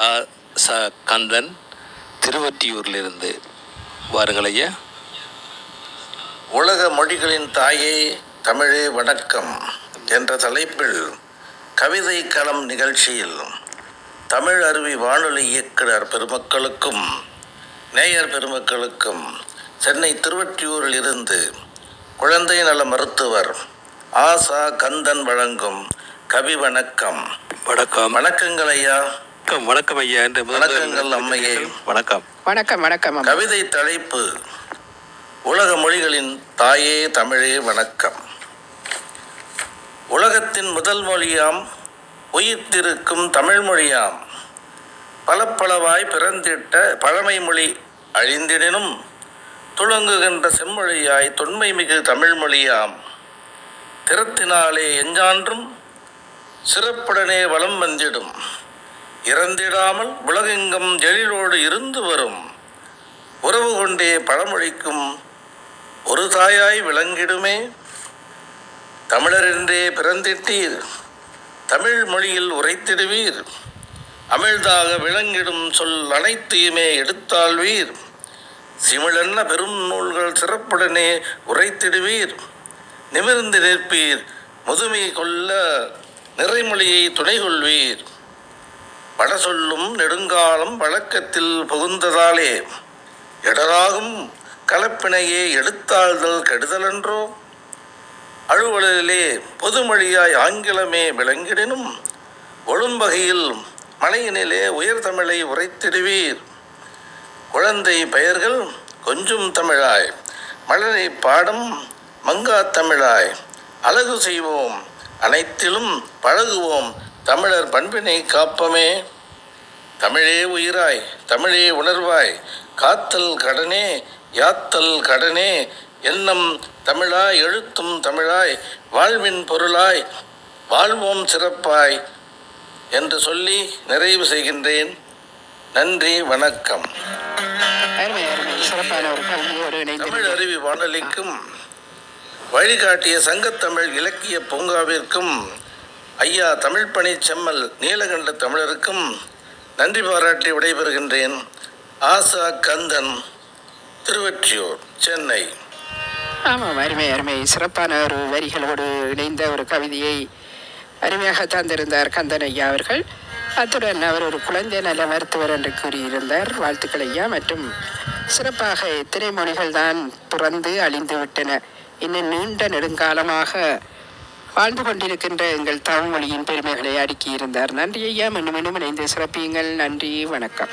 ஆ ச கந்தன் திருவொற்றியூரிலிருந்து வாருங்கள் ஐயா. உலக மொழிகளின் தாயே தமிழே வணக்கம் என்ற தலைப்பில் கவிதை களம் நிகழ்ச்சியில் தமிழ் அருவி வானொலி இயக்குனர் பெருமக்களுக்கும் நேயர் பெருமக்களுக்கும் சென்னை திருவற்றியூரில் இருந்து குழந்தை நல மருத்துவர் ஆசா கந்தன் வழங்கும் கவி வணக்கம். வணக்கம். வணக்கங்கள் ஐயா. வணக்கம் வணக்கம் ஐயா. என்று வணக்கங்கள் அம்மையே. வணக்கம். வணக்கம் வணக்கம். கவிதை தலைப்பு உலக மொழிகளின் தாயே தமிழே வணக்கம். உலகத்தின் முதல் மொழியாம் உயிர்த்திருக்கும் தமிழ் மொழியாம். பலப்பளவாய் பிறந்திட்ட பழமை மொழி அழிந்திடினும் துளங்குகின்ற செம்மொழியாய் தொன்மை மிகு தமிழ் மொழியாம். திறத்தினாலே எஞ்சான்றும் சிறப்புடனே வலம் வந்திடும். இறந்திடாமல் உலகெங்கும் எழிலோடு இருந்து வரும். உறவு கொண்டே பழமொழிக்கும் ஒரு தாயாய் விளங்கிடுமே. தமிழரென்றே பிறந்திட்டீர். தமிழ் மொழியில் உரைத்திடுவீர். அமிழ்தாக விளங்கிடும் சொல் அனைத்தையுமே எடுத்தாள்வீர். சிமிழன்ன பெரும் நூல்கள் சிறப்புடனே உரைத்திடுவீர். நிமிர்ந்து நிற்பீர். முதுமை கொள்ள நிறைமொழியை துணை கொள்வீர் பட சொல்லும் நெடுங்காலம் வழக்கத்தில் புகுந்ததாலே இடராகும் கலப்பினையே எடுத்தாள்தல் கெடுதலன்றோ? அலுவலிலே பொதுமொழியாய் ஆங்கிலமே விளங்கிடினும் ஒழும்பகையில் மலையினிலே உயர் தமிழை உரைத்திடுவீர். குழந்தை பெயர்கள் கொஞ்சும் தமிழாய் மலரை பாடும் மங்கா தமிழாய். அழகு செய்வோம் அனைத்திலும் பழகுவோம் தமிழர் பண்பினை காப்பமே. தமிழே உயிராய் தமிழே உணர்வாய். காத்தல் கடனே யாத்தல் கடனே. எண்ணம் தமிழாய் எழுத்தும் தமிழாய். வாழ்வின் பொருளாய் வாழ்வோம் சிறப்பாய் என்று சொல்லி நிறைவு செய்கின்றேன். நன்றி வணக்கம். தமிழ் அருவி வானொலிக்கும் வழிகாட்டிய சங்கத்தமிழ் இலக்கிய பூங்காவிற்கும் ஐயா தமிழ் பணி செம்மல் நீலகண்ட தமிழருக்கும் நன்றி பாராட்டி விடைபெறுகின்றேன். ஆசா கந்தன் திருவற்றியூர் சென்னை. ஆமாம் அருமை அருமை. சிறப்பான ஒரு வரிகளோடு இணைந்த ஒரு கவிதையை அருமையாக தந்திருந்தார் கந்தன் ஐயா அவர்கள். அத்துடன் அவர் ஒரு குழந்தை நல மருத்துவர் என்று கூறியிருந்தார். வாழ்த்துக்கள் ஐயா. மற்றும் சிறப்பாக எத்தனை மொழிகள் தான் பிறந்து அழிந்து விட்டன. இன்னும் நீண்ட நெடுங்காலமாக வாழ்ந்து கொண்டிருக்கின்ற எங்கள் தமிழ்மொழியின் பெருமைகளை அடுக்கியிருந்தார் நன்றி ஐயா. மீண்டும் மீண்டும் இணைந்து சிறப்பியுங்கள். நன்றி வணக்கம்.